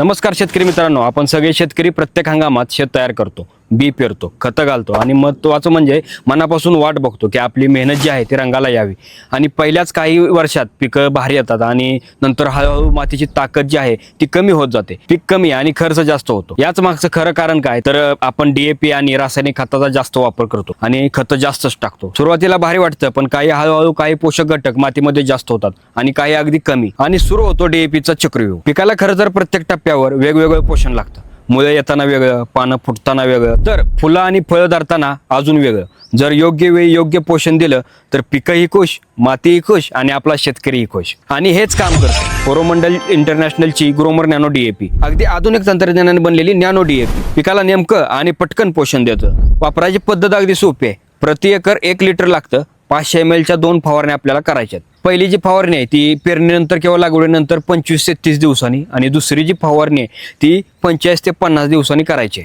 नमस्कार शेतकरी मित्रांनो आपण सगळे शेतकरी प्रत्येक हंगामात शेत तयार करतो. बी पेरतो खतं घालतो. आणि महत्त्वाचं म्हणजे मनापासून वाट बघतो की आपली मेहनत जी आहे ती रंगाला यावी. आणि पहिल्याच काही वर्षात पिकं भारी येतात आणि नंतर हळूहळू मातीची ताकद जी आहे ती कमी होत जाते. पीक कमी आणि खर्च जास्त होतो. याच मागचं खरं कारण काय? तर आपण डीएपी आणि रासायनिक खताचा जास्त वापर करतो आणि खतं जास्तच टाकतो. सुरुवातीला भारी वाटतं पण काही हळूहळू काही पोषक घटक मातीमध्ये जास्त होतात आणि काही अगदी कमी. आणि सुरू होतो डीएपीचा चक्रव्यूह. पिकाला खरं तर प्रत्येक टप्प्यावर वेगवेगळं पोषण लागतं. मुळे येताना वेगळं पानं फुटताना वेगळं. तर फुलं आणि फळं धरताना अजून वेगळं. जर योग्य वेळी योग्य पोषण दिलं तर पिकंही खुश मातीही खुश आणि आपला शेतकरीही खुश. आणि हेच काम करतं. कोरोमंडल इंटरनॅशनलची ग्रोमर नॅनो डीएपी. अगदी आधुनिक तंत्रज्ञानाने बनलेली नॅनो डीएपी. पिकाला नेमकं आणि पटकन पोषण देतं. वापरायची पद्धत अगदी सोपी आहे. प्रति एकर एक लिटर लागतं. पाचशे एम एलच्या दोन फवारण्या आपल्याला करायच्यात. पहिली जी फवारणी आहे ती पेरणीनंतर किंवा लागवडीनंतर पंचवीस ते तीस दिवसांनी आणि दुसरी जी फवारणी आहे ती पंचेचाळीस ते पन्नास दिवसांनी करायची आहे.